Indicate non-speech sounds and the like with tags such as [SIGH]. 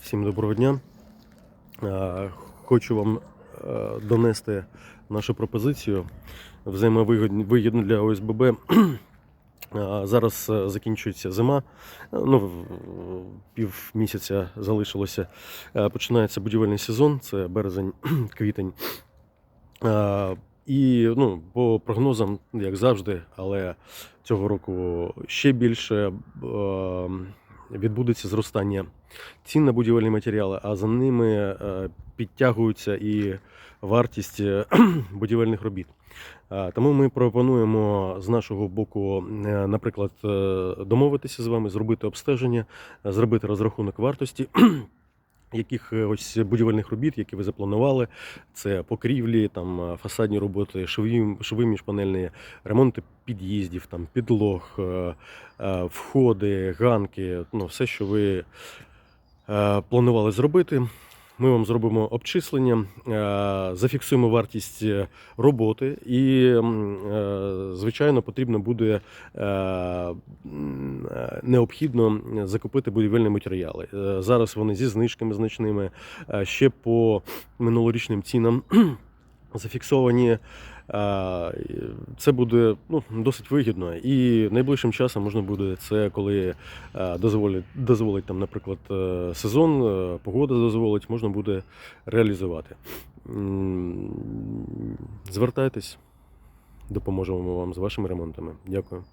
Всім доброго дня. Е, Хочу вам е, донести нашу пропозицію взаємовигідну вигідну для ОСББ. [CLEARS THROAT] Е, Зараз закінчується зима, ну, пів місяця залишилося. Починається будівельний сезон, це березень, [CLEARS THROAT] квітень. І ну, по прогнозам, як завжди, але цього року ще більше відбудеться зростання цін на будівельні матеріали, а за ними е, підтягується і вартість е, [CLEARS THROAT] будівельних робіт. Е, Тому ми пропонуємо з нашого боку, наприклад, домовитися з вами, зробити обстеження, зробити розрахунок вартості. [CLEARS THROAT] Яких е, ось будівельних робіт, які ви запланували, це покрівлі, там фасадні роботи, шові, шові міжпанельні ремонти під'їздів, там підлог, е, е, входи, ганки, ну все, що ви е, планували зробити. Ми вам зробимо обчислення, зафіксуємо вартість роботи, і, звичайно, потрібно буде необхідно закупити будівельні матеріали. Зараз вони зі знижками значними, ще по минулорічним цінам [CLEARS THROAT] зафіксовані. Це буде ну, досить вигідно, і найближчим часом можна буде це, коли дозволить, дозволить там, наприклад, е, сезон, е, погода дозволить, можна буде реалізувати. Звертайтесь, допоможемо вам з вашими ремонтами. Дякую.